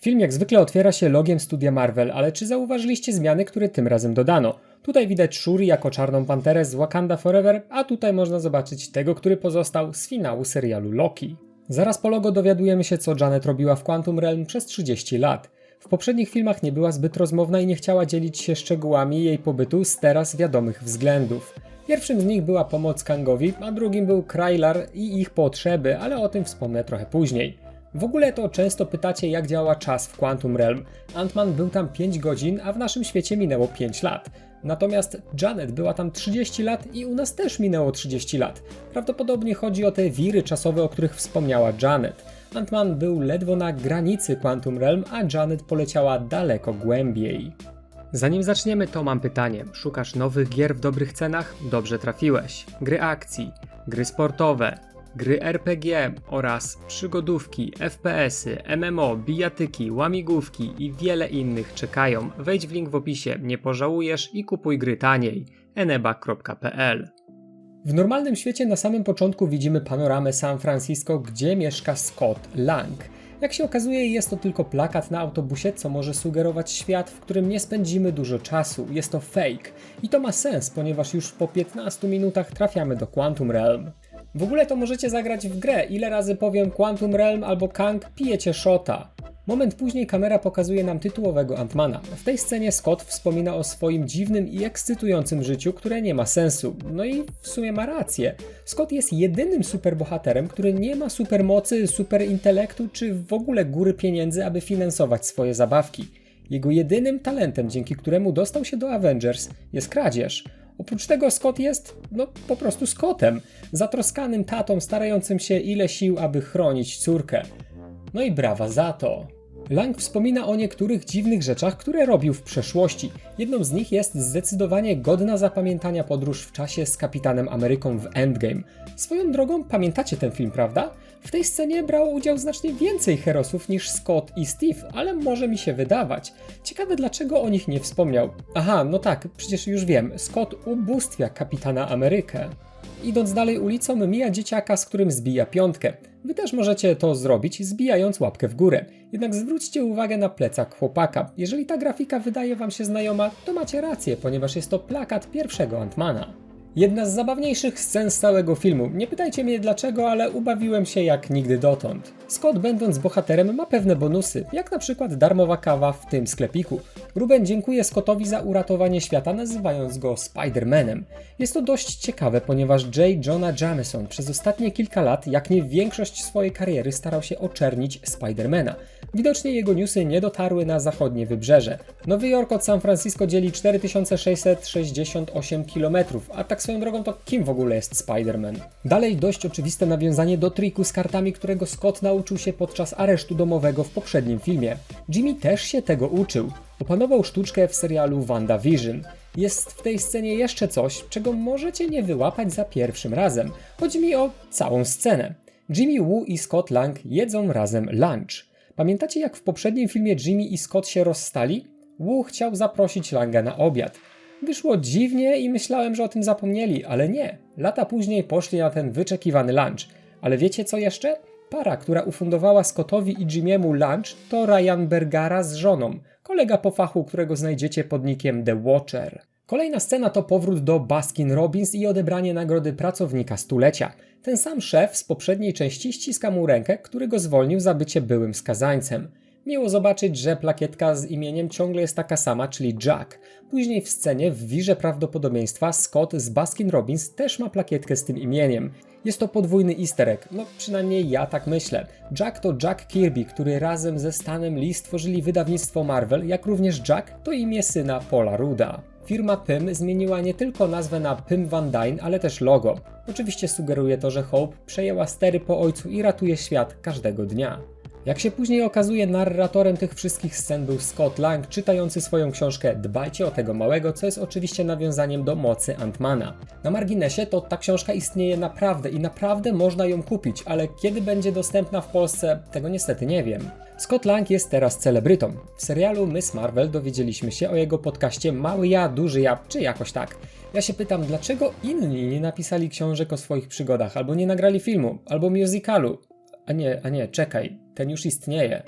Film jak zwykle otwiera się logiem studia Marvel, ale czy zauważyliście zmiany, które tym razem dodano? Tutaj widać Shuri jako czarną panterę z Wakanda Forever, a tutaj można zobaczyć tego, który pozostał z finału serialu Loki. Zaraz po logo dowiadujemy się, co Janet robiła w Quantum Realm przez 30 lat. W poprzednich filmach nie była zbyt rozmowna i nie chciała dzielić się szczegółami jej pobytu z teraz wiadomych względów. Pierwszym z nich była pomoc Kangowi, a drugim był Krylar i ich potrzeby, ale o tym wspomnę trochę później. W ogóle to często pytacie, jak działa czas w Quantum Realm. Ant-Man był tam 5 godzin, a w naszym świecie minęło 5 lat. Natomiast Janet była tam 30 lat i u nas też minęło 30 lat. Prawdopodobnie chodzi o te wiry czasowe, o których wspomniała Janet. Ant-Man był ledwo na granicy Quantum Realm, a Janet poleciała daleko głębiej. Zanim zaczniemy, to mam pytanie. Szukasz nowych gier w dobrych cenach? Dobrze trafiłeś. Gry akcji, gry sportowe, gry RPG oraz przygodówki, FPS-y, MMO, bijatyki, łamigłówki i wiele innych czekają. Wejdź w link w opisie, nie pożałujesz i kupuj gry taniej. eneba.pl w normalnym świecie na samym początku widzimy panoramę San Francisco, gdzie mieszka Scott Lang. Jak się okazuje, jest to tylko plakat na autobusie, co może sugerować świat, w którym nie spędzimy dużo czasu. Jest to fake. I to ma sens, ponieważ już po 15 minutach trafiamy do Quantum Realm. W ogóle to możecie zagrać w grę. Ile razy powiem Quantum Realm albo Kang, pijecie shota. Moment później kamera pokazuje nam tytułowego Antmana. W tej scenie Scott wspomina o swoim dziwnym i ekscytującym życiu, które nie ma sensu. No i w sumie ma rację. Scott jest jedynym superbohaterem, który nie ma supermocy, superintelektu czy w ogóle góry pieniędzy, aby finansować swoje zabawki. Jego jedynym talentem, dzięki któremu dostał się do Avengers, jest kradzież. Oprócz tego Scott jest, no, po prostu Scottem, zatroskanym tatą starającym się ile sił, aby chronić córkę. No i brawa za to. Lang wspomina o niektórych dziwnych rzeczach, które robił w przeszłości. Jedną z nich jest zdecydowanie godna zapamiętania podróż w czasie z Kapitanem Ameryką w Endgame. Swoją drogą pamiętacie ten film, prawda? W tej scenie brało udział znacznie więcej herosów niż Scott i Steve, ale może mi się wydawać. Ciekawe dlaczego o nich nie wspomniał. Aha, no tak, przecież już wiem, Scott ubóstwia Kapitana Amerykę. Idąc dalej ulicą, mija dzieciaka, z którym zbija piątkę. Wy też możecie to zrobić, zbijając łapkę w górę. Jednak zwróćcie uwagę na plecak chłopaka. Jeżeli ta grafika wydaje wam się znajoma, to macie rację, ponieważ jest to plakat pierwszego Antmana. Jedna z zabawniejszych scen z całego filmu. Nie pytajcie mnie dlaczego, ale ubawiłem się jak nigdy dotąd. Scott, będąc bohaterem, ma pewne bonusy, jak na przykład darmowa kawa w tym sklepiku. Ruben dziękuję Scottowi za uratowanie świata, nazywając go Spider-Manem. Jest to dość ciekawe, ponieważ J. Jonah Jameson przez ostatnie kilka lat, jak nie większość swojej kariery, starał się oczernić Spider-Mana. Widocznie jego newsy nie dotarły na zachodnie wybrzeże. Nowy Jork od San Francisco dzieli 4668 km, a tak swoją drogą to kim w ogóle jest Spider-Man? Dalej dość oczywiste nawiązanie do triku z kartami, którego Scott nauczył się podczas aresztu domowego w poprzednim filmie. Jimmy też się tego uczył. Opanował sztuczkę w serialu WandaVision. Jest w tej scenie jeszcze coś, czego możecie nie wyłapać za pierwszym razem. Chodzi mi o całą scenę. Jimmy Woo i Scott Lang jedzą razem lunch. Pamiętacie jak w poprzednim filmie Jimmy i Scott się rozstali? Wu chciał zaprosić Langa na obiad. Wyszło dziwnie i myślałem, że o tym zapomnieli, ale nie. Lata później poszli na ten wyczekiwany lunch. Ale wiecie co jeszcze? Para, która ufundowała Scottowi i Jimmy'emu lunch, to Ryan Bergara z żoną, kolega po fachu, którego znajdziecie pod nickiem The Watcher. Kolejna scena to powrót do Baskin Robbins i odebranie nagrody pracownika stulecia. Ten sam szef z poprzedniej części ściska mu rękę, który go zwolnił za bycie byłym skazańcem. Miło zobaczyć, że plakietka z imieniem ciągle jest taka sama, czyli Jack. Później w scenie, w wirze prawdopodobieństwa, Scott z Baskin Robbins też ma plakietkę z tym imieniem. Jest to podwójny easter egg, no przynajmniej ja tak myślę. Jack to Jack Kirby, który razem ze Stanem Lee stworzyli wydawnictwo Marvel, jak również Jack to imię syna Paula Ruda. Firma Pym zmieniła nie tylko nazwę na Pym Van Dyne, ale też logo. Oczywiście sugeruje to, że Hope przejęła stery po ojcu i ratuje świat każdego dnia. Jak się później okazuje, narratorem tych wszystkich scen był Scott Lang, czytający swoją książkę Dbajcie o tego małego, co jest oczywiście nawiązaniem do mocy Antmana. Na marginesie to ta książka istnieje naprawdę i naprawdę można ją kupić, ale kiedy będzie dostępna w Polsce, tego niestety nie wiem. Scott Lang jest teraz celebrytą. W serialu Miss Marvel dowiedzieliśmy się o jego podcaście Mały Ja, Duży Ja, czy jakoś tak. Ja się pytam, dlaczego inni nie napisali książek o swoich przygodach, albo nie nagrali filmu, albo musicalu. A nie, a nie, czekaj, ten już istnieje.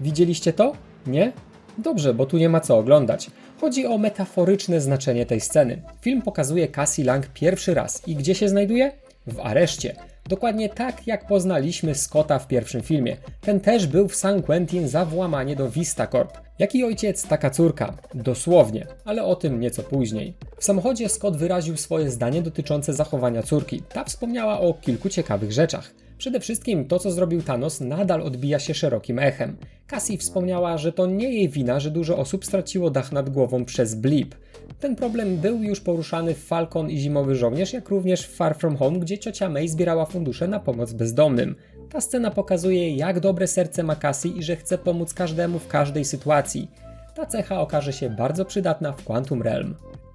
Widzieliście to? Nie? Dobrze, bo tu nie ma co oglądać. Chodzi o metaforyczne znaczenie tej sceny. Film pokazuje Cassie Lang pierwszy raz i gdzie się znajduje? W areszcie. Dokładnie tak, jak poznaliśmy Scotta w pierwszym filmie. Ten też był w San Quentin za włamanie do Vista Corp. Jaki ojciec, taka córka. Dosłownie, ale o tym nieco później. W samochodzie Scott wyraził swoje zdanie dotyczące zachowania córki. Ta wspomniała o kilku ciekawych rzeczach. Przede wszystkim to, co zrobił Thanos, nadal odbija się szerokim echem. Cassie wspomniała, że to nie jej wina, że dużo osób straciło dach nad głową przez blip. Ten problem był już poruszany w Falcon i Zimowy Żołnierz, jak również w Far From Home, gdzie ciocia May zbierała fundusze na pomoc bezdomnym. Ta scena pokazuje, jak dobre serce ma Cassie i że chce pomóc każdemu w każdej sytuacji. Ta cecha okaże się bardzo przydatna w Quantum Realm.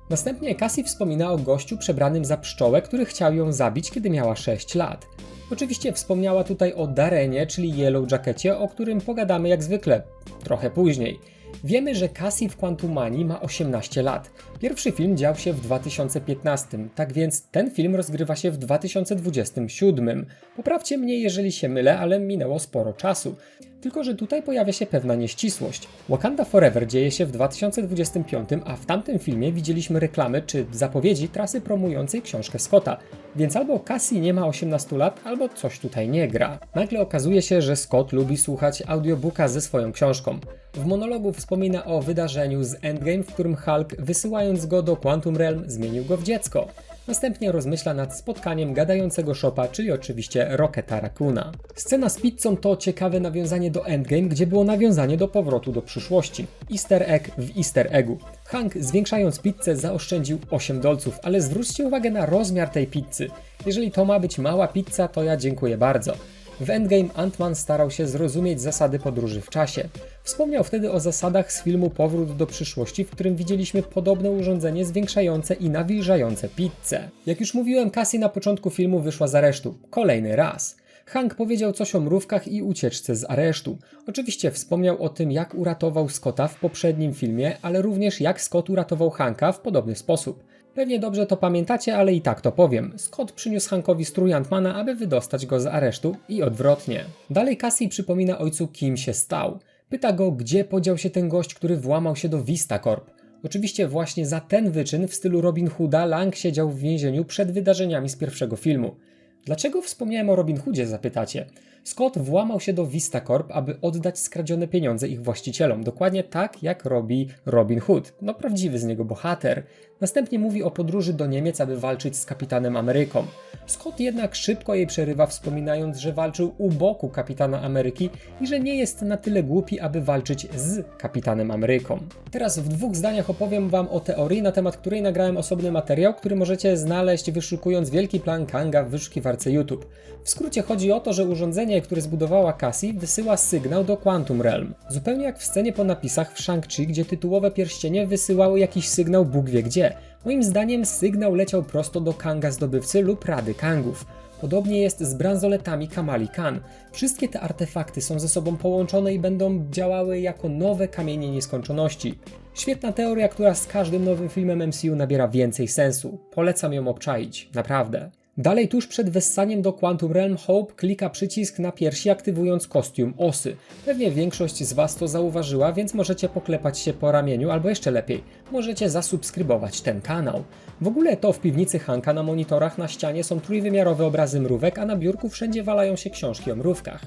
Następnie Cassie wspomina o gościu przebranym za pszczołę, który chciał ją zabić, kiedy miała 6 lat. Oczywiście wspomniała tutaj o Darenie, czyli Yellow Jackecie, o którym pogadamy jak zwykle, trochę później. Wiemy, że Cassie w Quantumanii ma 18 lat. Pierwszy film dział się w 2015, tak więc ten film rozgrywa się w 2027. Poprawcie mnie, jeżeli się mylę, ale minęło sporo czasu. Tylko, że tutaj pojawia się pewna nieścisłość. Wakanda Forever dzieje się w 2025, a w tamtym filmie widzieliśmy reklamy czy zapowiedzi trasy promującej książkę Scotta. Więc albo Cassie nie ma 18 lat, albo coś tutaj nie gra. Nagle okazuje się, że Scott lubi słuchać audiobooka ze swoją książką. W monologu wspomina o wydarzeniu z Endgame, w którym Hulk, wysyłając go do Quantum Realm, zmienił go w dziecko. Następnie rozmyśla nad spotkaniem gadającego szopa, czyli oczywiście Rocketa Raccoona. Scena z pizzą to ciekawe nawiązanie do Endgame, gdzie było nawiązanie do powrotu do przyszłości. Easter egg w Easter eggu. Hank zwiększając pizzę zaoszczędził 8 dolców, ale zwróćcie uwagę na rozmiar tej pizzy. Jeżeli to ma być mała pizza, to ja dziękuję bardzo. W Endgame Ant-Man starał się zrozumieć zasady podróży w czasie. Wspomniał wtedy o zasadach z filmu Powrót do przyszłości, w którym widzieliśmy podobne urządzenie zwiększające i nawilżające pizzę. Jak już mówiłem, Cassie na początku filmu wyszła z aresztu. Kolejny raz. Hank powiedział coś o mrówkach i ucieczce z aresztu. Oczywiście wspomniał o tym, jak uratował Scotta w poprzednim filmie, ale również jak Scott uratował Hanka w podobny sposób. Pewnie dobrze to pamiętacie, ale i tak to powiem. Scott przyniósł Hankowi strój Antmana, aby wydostać go z aresztu i odwrotnie. Dalej Cassie przypomina ojcu, kim się stał. Pyta go, gdzie podział się ten gość, który włamał się do Vista Corp. Oczywiście właśnie za ten wyczyn w stylu Robin Hooda Lang siedział w więzieniu przed wydarzeniami z pierwszego filmu. Dlaczego wspomniałem o Robin Hoodzie, zapytacie? Scott włamał się do Vista Corp, aby oddać skradzione pieniądze ich właścicielom, dokładnie tak jak robi Robin Hood. No prawdziwy z niego bohater. Następnie mówi o podróży do Niemiec, aby walczyć z kapitanem Ameryką. Scott jednak szybko jej przerywa, wspominając, że walczył u boku kapitana Ameryki i że nie jest na tyle głupi, aby walczyć z kapitanem Ameryką. Teraz w dwóch zdaniach opowiem Wam o teorii, na temat której nagrałem osobny materiał, który możecie znaleźć wyszukując wielki plan Kanga w wyszukiwarce YouTube. W skrócie chodzi o to, że urządzenie, które zbudowała Cassie, wysyła sygnał do Quantum Realm. Zupełnie jak w scenie po napisach w Shang-Chi, gdzie tytułowe pierścienie wysyłały jakiś sygnał Bóg wie gdzie. Moim zdaniem sygnał leciał prosto do Kanga zdobywcy lub Rady Kangów. Podobnie jest z bransoletami Kamali Khan. Wszystkie te artefakty są ze sobą połączone i będą działały jako nowe kamienie nieskończoności. Świetna teoria, która z każdym nowym filmem MCU nabiera więcej sensu. Polecam ją obczaić, naprawdę. Dalej tuż przed wessaniem do Quantum Realm Hope klika przycisk na piersi aktywując kostium osy. Pewnie większość z Was to zauważyła, więc możecie poklepać się po ramieniu albo jeszcze lepiej, możecie zasubskrybować ten kanał. W ogóle to w piwnicy Hanka na monitorach na ścianie są trójwymiarowe obrazy mrówek, a na biurku wszędzie walają się książki o mrówkach.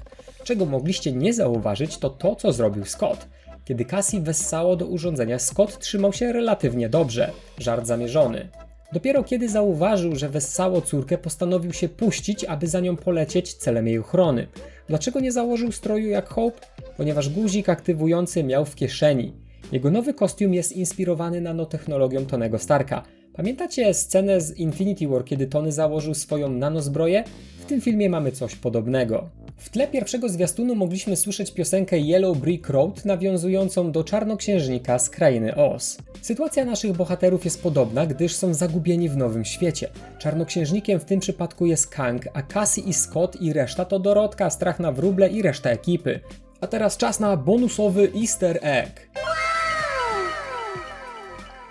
Czego mogliście nie zauważyć to to co zrobił Scott. Kiedy Cassie wessało do urządzenia, Scott trzymał się relatywnie dobrze. Żart zamierzony. Dopiero kiedy zauważył, że wessało córkę, postanowił się puścić, aby za nią polecieć celem jej ochrony. Dlaczego nie założył stroju jak Hope? Ponieważ guzik aktywujący miał w kieszeni. Jego nowy kostium jest inspirowany nanotechnologią Tonego Starka. Pamiętacie scenę z Infinity War, kiedy Tony założył swoją nanozbroję? W tym filmie mamy coś podobnego. W tle pierwszego zwiastunu mogliśmy słyszeć piosenkę Yellow Brick Road nawiązującą do czarnoksiężnika z krainy Oz. Sytuacja naszych bohaterów jest podobna, gdyż są zagubieni w nowym świecie. Czarnoksiężnikiem w tym przypadku jest Kang, a Cassie i Scott i reszta to Dorotka, Strach na wróble i reszta ekipy. A teraz czas na bonusowy easter egg.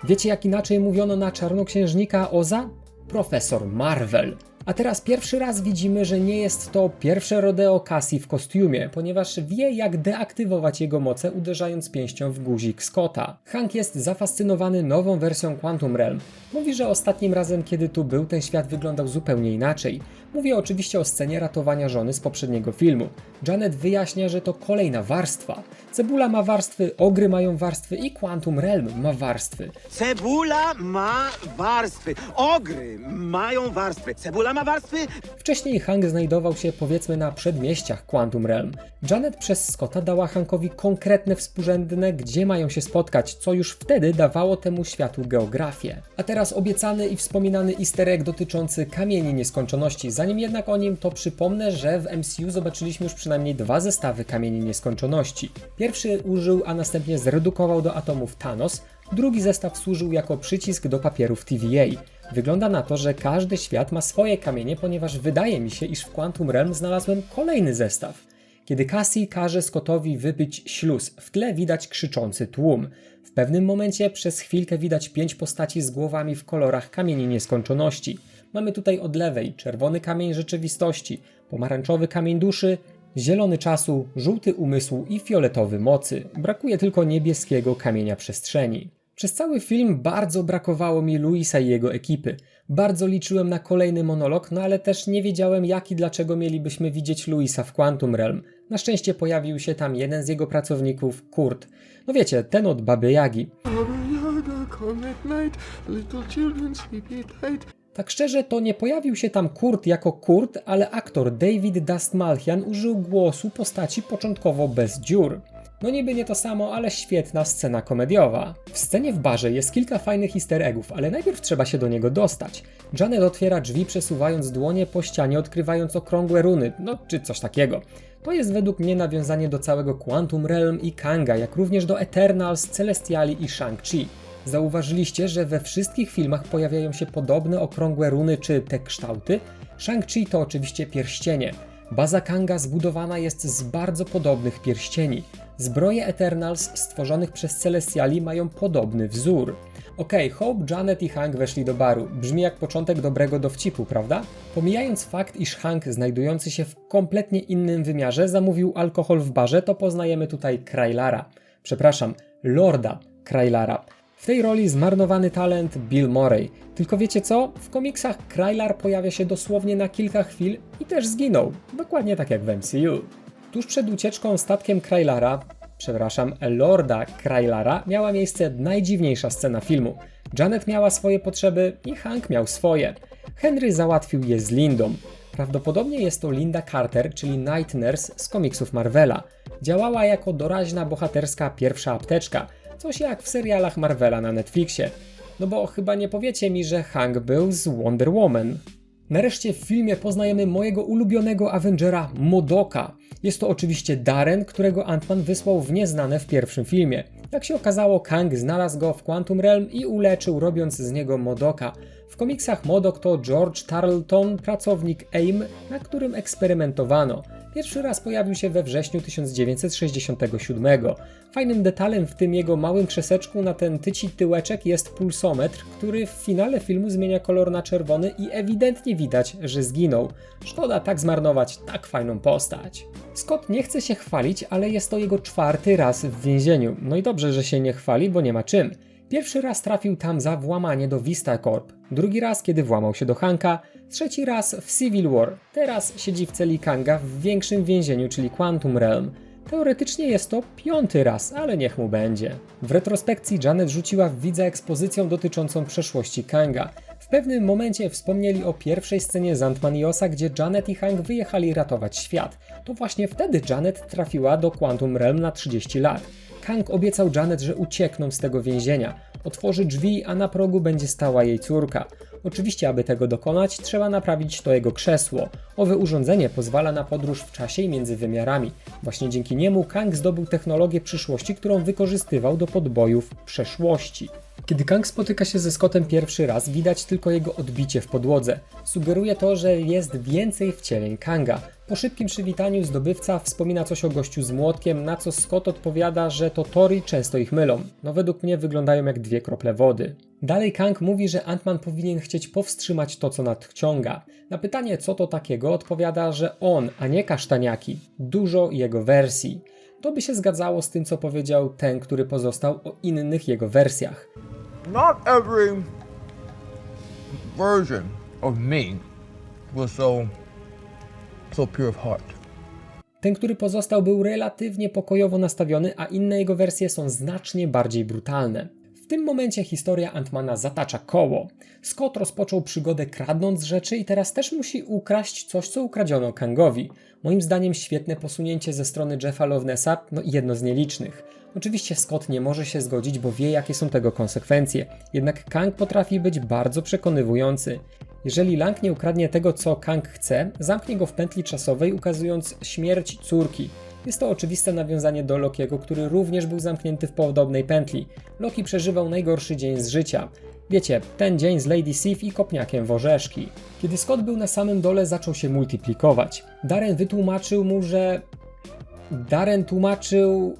Wiecie jak inaczej mówiono na czarnoksiężnika Oza? Profesor Marvel. A teraz pierwszy raz widzimy, że nie jest to pierwsze rodeo Cassie w kostiumie, ponieważ wie jak deaktywować jego moce uderzając pięścią w guzik Scotta. Hank jest zafascynowany nową wersją Quantum Realm. Mówi, że ostatnim razem kiedy tu był ten świat wyglądał zupełnie inaczej. Mówię oczywiście o scenie ratowania żony z poprzedniego filmu. Janet wyjaśnia, że to kolejna warstwa. Cebula ma warstwy, ogry mają warstwy i Quantum Realm ma warstwy. Cebula ma warstwy. Ogry mają warstwy. Cebula ma warstwy. Wcześniej Hank znajdował się powiedzmy na przedmieściach Quantum Realm. Janet przez Scotta dała Hankowi konkretne współrzędne, gdzie mają się spotkać, co już wtedy dawało temu światu geografię. A teraz obiecany i wspominany easter egg dotyczący kamieni nieskończoności. Zanim jednak o nim, to przypomnę, że w MCU zobaczyliśmy już przynajmniej dwa zestawy kamieni nieskończoności. Pierwszy użył, a następnie zredukował do atomów Thanos, drugi zestaw służył jako przycisk do papierów TVA. Wygląda na to, że każdy świat ma swoje kamienie, ponieważ wydaje mi się, iż w Quantum Realm znalazłem kolejny zestaw. Kiedy Cassie każe Scottowi wypić śluz, w tle widać krzyczący tłum. W pewnym momencie przez chwilkę widać pięć postaci z głowami w kolorach kamieni nieskończoności. Mamy tutaj od lewej czerwony kamień rzeczywistości, pomarańczowy kamień duszy, zielony czasu, żółty umysłu i fioletowy mocy. Brakuje tylko niebieskiego kamienia przestrzeni. Przez cały film bardzo brakowało mi Luisa i jego ekipy. Bardzo liczyłem na kolejny monolog, no ale też nie wiedziałem jak i dlaczego mielibyśmy widzieć Luisa w Quantum Realm. Na szczęście pojawił się tam jeden z jego pracowników, Kurt. No wiecie, ten od Baby. Yaga, come at night, little children sleepy tight. Tak szczerze, to nie pojawił się tam Kurt jako Kurt, ale aktor David Dastmalchian użył głosu postaci początkowo bez dziur. No niby nie to samo, ale świetna scena komediowa. W scenie w barze jest kilka fajnych easter eggów, ale najpierw trzeba się do niego dostać. Janet otwiera drzwi przesuwając dłonie po ścianie, odkrywając okrągłe runy, no czy coś takiego. To jest według mnie nawiązanie do całego Quantum Realm i Kanga, jak również do Eternals, Celestiali i Shang-Chi. Zauważyliście, że we wszystkich filmach pojawiają się podobne okrągłe runy czy te kształty? Shang-Chi to oczywiście pierścienie. Baza Kanga zbudowana jest z bardzo podobnych pierścieni. Zbroje Eternals stworzonych przez Celestiali mają podobny wzór. Okej, Hope, Janet i Hank weszli do baru. Brzmi jak początek dobrego dowcipu, prawda? Pomijając fakt, iż Hank znajdujący się w kompletnie innym wymiarze zamówił alkohol w barze, to poznajemy tutaj Kraylara. Przepraszam, Lorda Kraylara. W tej roli zmarnowany talent Bill Murray. Tylko wiecie co? W komiksach Kraylar pojawia się dosłownie na kilka chwil i też zginął. Dokładnie tak jak w MCU. Tuż przed ucieczką statkiem Kraylara, przepraszam, Lorda Kraylara, miała miejsce najdziwniejsza scena filmu. Janet miała swoje potrzeby i Hank miał swoje. Henry załatwił je z Lindą. Prawdopodobnie jest to Linda Carter, czyli Night Nurse z komiksów Marvela. Działała jako doraźna bohaterska pierwsza apteczka, coś jak w serialach Marvela na Netflixie. No bo chyba nie powiecie mi, że Hank był z Wonder Woman. Nareszcie w filmie poznajemy mojego ulubionego Avengera Modoka. Jest to oczywiście Darren, którego Ant-Man wysłał w nieznane w pierwszym filmie. Jak się okazało, Kang znalazł go w Quantum Realm i uleczył, robiąc z niego Modoka. W komiksach Modok to George Tarleton, pracownik AIM, na którym eksperymentowano. Pierwszy raz pojawił się we wrześniu 1967. Fajnym detalem w tym jego małym krzeseczku na ten tyci tyłeczek jest pulsometr, który w finale filmu zmienia kolor na czerwony i ewidentnie widać, że zginął. Szkoda tak zmarnować tak fajną postać. Scott nie chce się chwalić, ale jest to jego czwarty raz w więzieniu. No i dobrze, że się nie chwali, bo nie ma czym. Pierwszy raz trafił tam za włamanie do Vista Corp, drugi raz kiedy włamał się do Hanka, trzeci raz w Civil War, teraz siedzi w celi Kanga w większym więzieniu, czyli Quantum Realm. Teoretycznie jest to piąty raz, ale niech mu będzie. W retrospekcji Janet rzuciła w widza ekspozycją dotyczącą przeszłości Kanga. W pewnym momencie wspomnieli o pierwszej scenie z Antmaniosa, gdzie Janet i Hank wyjechali ratować świat. To właśnie wtedy Janet trafiła do Quantum Realm na 30 lat. Hank obiecał Janet, że uciekną z tego więzienia. Otworzy drzwi, a na progu będzie stała jej córka. Oczywiście, aby tego dokonać, trzeba naprawić to jego krzesło. Owe urządzenie pozwala na podróż w czasie i między wymiarami. Właśnie dzięki niemu Kang zdobył technologię przyszłości, którą wykorzystywał do podbojów przeszłości. Kiedy Kang spotyka się ze Scottem pierwszy raz, widać tylko jego odbicie w podłodze. Sugeruje to, że jest więcej wcieleń Kanga. Po szybkim przywitaniu zdobywca wspomina coś o gościu z młotkiem, na co Scott odpowiada, że to Tori często ich mylą. No według mnie wyglądają jak dwie krople wody. Dalej Kang mówi, że Ant-Man powinien chcieć powstrzymać to, co nadciąga. Na pytanie, co to takiego, odpowiada, że on, a nie kasztaniaki. Dużo jego wersji. To by się zgadzało z tym, co powiedział ten, który pozostał o innych jego wersjach. Not every version of me was so so pure of heart. Ten, który pozostał, był relatywnie pokojowo nastawiony, a inne jego wersje są znacznie bardziej brutalne. W tym momencie historia Antmana zatacza koło. Scott rozpoczął przygodę kradnąc rzeczy i teraz też musi ukraść coś, co ukradziono Kangowi. Moim zdaniem świetne posunięcie ze strony Jeffa Lovenessa, no i jedno z nielicznych. Oczywiście Scott nie może się zgodzić, bo wie jakie są tego konsekwencje. Jednak Kang potrafi być bardzo przekonywujący. Jeżeli Lang nie ukradnie tego, co Kang chce, zamknie go w pętli czasowej, ukazując śmierć córki. Jest to oczywiste nawiązanie do Lokiego, który również był zamknięty w podobnej pętli. Loki przeżywał najgorszy dzień z życia. Wiecie, ten dzień z Lady Sif i kopniakiem w orzeszki. Kiedy Scott był na samym dole, zaczął się multiplikować. Darren wytłumaczył mu, że... Darren tłumaczył...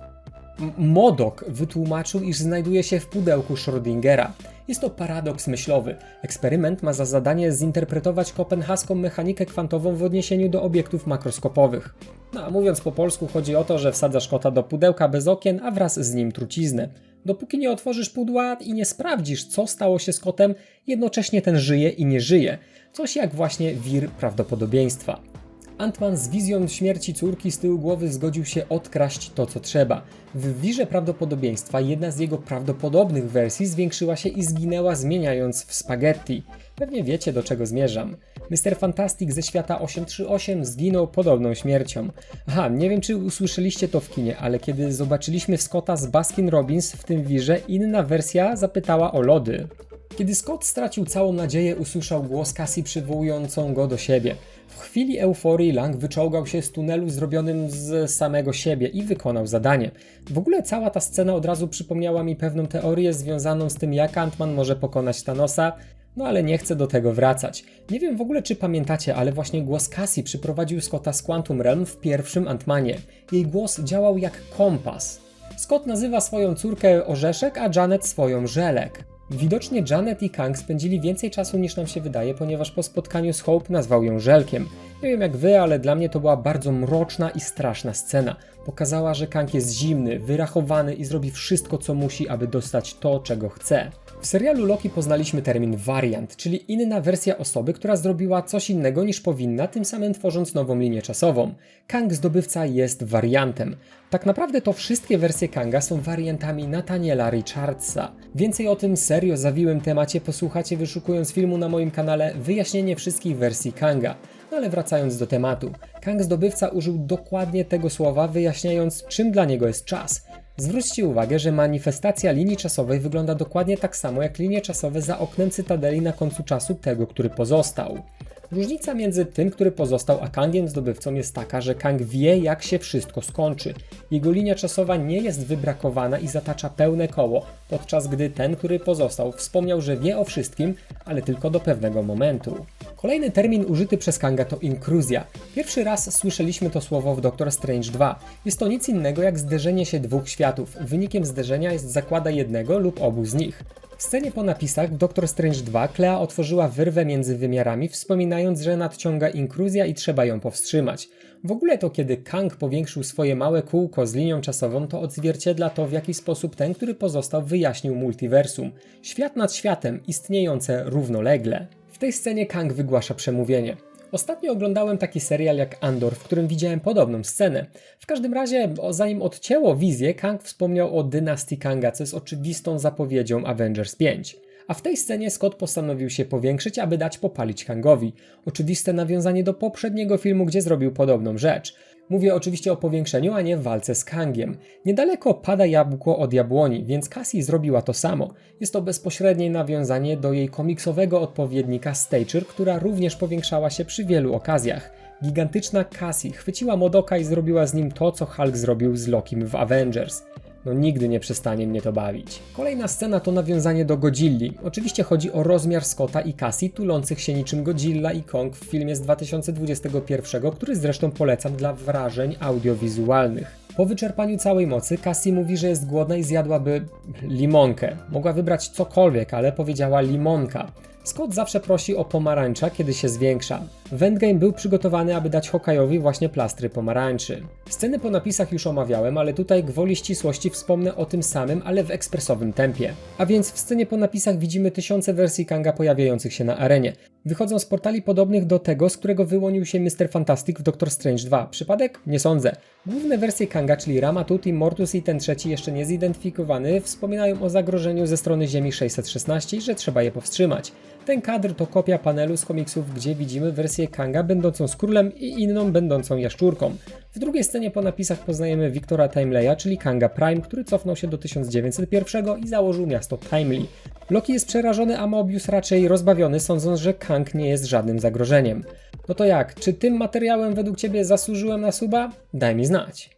Modok wytłumaczył, iż znajduje się w pudełku Schrödingera. Jest to paradoks myślowy. Eksperyment ma za zadanie zinterpretować kopenhaską mechanikę kwantową w odniesieniu do obiektów makroskopowych. No a mówiąc po polsku, chodzi o to, że wsadzasz kota do pudełka bez okien, a wraz z nim truciznę. Dopóki nie otworzysz pudła i nie sprawdzisz, co stało się z kotem, jednocześnie ten żyje i nie żyje. Coś jak właśnie wir prawdopodobieństwa. Antman z wizją śmierci córki z tyłu głowy zgodził się odkraść to, co trzeba. W wirze prawdopodobieństwa jedna z jego prawdopodobnych wersji zwiększyła się i zginęła, zmieniając w spaghetti. Pewnie wiecie, do czego zmierzam. Mr. Fantastic ze świata 838 zginął podobną śmiercią. Aha, nie wiem, czy usłyszeliście to w kinie, ale kiedy zobaczyliśmy Scotta z Baskin Robbins w tym wirze, inna wersja zapytała o lody. Kiedy Scott stracił całą nadzieję, usłyszał głos Cassie przywołującą go do siebie. W chwili euforii Lang wyczołgał się z tunelu zrobionym z samego siebie i wykonał zadanie. W ogóle cała ta scena od razu przypomniała mi pewną teorię związaną z tym, jak Ant-Man może pokonać Thanosa, no ale nie chcę do tego wracać. Nie wiem w ogóle, czy pamiętacie, ale właśnie głos Cassie przyprowadził Scotta z Quantum Realm w pierwszym Ant-Manie. Jej głos działał jak kompas. Scott nazywa swoją córkę Orzeszek, a Janet swoją Żelek. Widocznie Janet i Kang spędzili więcej czasu niż nam się wydaje, ponieważ po spotkaniu z Hope nazwał ją Żelkiem. Nie wiem jak wy, ale dla mnie to była bardzo mroczna i straszna scena. Pokazała, że Kang jest zimny, wyrachowany i zrobi wszystko co musi, aby dostać to, czego chce. W serialu Loki poznaliśmy termin wariant, czyli inna wersja osoby, która zrobiła coś innego niż powinna, tym samym tworząc nową linię czasową. Kang zdobywca jest wariantem. Tak naprawdę to wszystkie wersje Kanga są wariantami Nathaniela Richardsa. Więcej o tym serio zawiłym temacie posłuchacie wyszukując filmu na moim kanale Wyjaśnienie wszystkich wersji Kanga. No ale wracając do tematu, Kang zdobywca użył dokładnie tego słowa, wyjaśniając czym dla niego jest czas. Zwróćcie uwagę, że manifestacja linii czasowej wygląda dokładnie tak samo jak linie czasowe za oknem cytadeli na końcu czasu tego, który pozostał. Różnica między tym, który pozostał, a Kangiem zdobywcą jest taka, że Kang wie, jak się wszystko skończy. Jego linia czasowa nie jest wybrakowana i zatacza pełne koło, podczas gdy ten, który pozostał, wspomniał, że wie o wszystkim, ale tylko do pewnego momentu. Kolejny termin użyty przez Kanga to inkruzja. Pierwszy raz słyszeliśmy to słowo w Doctor Strange 2. Jest to nic innego jak zderzenie się dwóch światów. Wynikiem zderzenia jest zakłada jednego lub obu z nich. W scenie po napisach w Doctor Strange 2 Clea otworzyła wyrwę między wymiarami, wspominając, że nadciąga inkruzja i trzeba ją powstrzymać. W ogóle to kiedy Kang powiększył swoje małe kółko z linią czasową, to odzwierciedla to w jaki sposób ten, który pozostał, wyjaśnił multiversum. Świat nad światem, istniejące równolegle. W tej scenie Kang wygłasza przemówienie. Ostatnio oglądałem taki serial jak Andor, w którym widziałem podobną scenę. W każdym razie, zanim odcięło wizję, Kang wspomniał o dynastii Kanga, co jest oczywistą zapowiedzią Avengers 5. A w tej scenie Scott postanowił się powiększyć, aby dać popalić Kangowi. Oczywiste nawiązanie do poprzedniego filmu, gdzie zrobił podobną rzecz. Mówię oczywiście o powiększeniu, a nie walce z Kangiem. Niedaleko pada jabłko od jabłoni, więc Cassie zrobiła to samo. Jest to bezpośrednie nawiązanie do jej komiksowego odpowiednika Stature, która również powiększała się przy wielu okazjach. Gigantyczna Cassie chwyciła Modoka i zrobiła z nim to, co Hulk zrobił z Lokim w Avengers. No nigdy nie przestanie mnie to bawić. Kolejna scena to nawiązanie do Godzilli. Oczywiście chodzi o rozmiar Scotta i Cassie tulących się niczym Godzilla i Kong w filmie z 2021, który zresztą polecam dla wrażeń audiowizualnych. Po wyczerpaniu całej mocy Cassie mówi, że jest głodna i zjadłaby limonkę. Mogła wybrać cokolwiek, ale powiedziała limonka. Scott zawsze prosi o pomarańcza, kiedy się zwiększa. W Endgame był przygotowany, aby dać Hokajowi właśnie plastry pomarańczy. Sceny po napisach już omawiałem, ale tutaj gwoli ścisłości wspomnę o tym samym, ale w ekspresowym tempie. A więc w scenie po napisach widzimy tysiące wersji Kanga pojawiających się na arenie. Wychodzą z portali podobnych do tego, z którego wyłonił się Mr. Fantastic w Doctor Strange 2. Przypadek? Nie sądzę. Główne wersje Kanga, czyli Rama, Tuti, Mortus i ten trzeci jeszcze nie zidentyfikowany, wspominają o zagrożeniu ze strony Ziemi 616 i że trzeba je powstrzymać. Ten kadr to kopia panelu z komiksów, gdzie widzimy wersję Kanga będącą skrólem i inną będącą jaszczurką. W drugiej scenie po napisach poznajemy Wiktora Timeleya, czyli Kanga Prime, który cofnął się do 1901 i założył miasto Timely. Loki jest przerażony, a Mobius raczej rozbawiony, sądząc, że Kang nie jest żadnym zagrożeniem. No to jak, czy tym materiałem według Ciebie zasłużyłem na suba? Daj mi znać.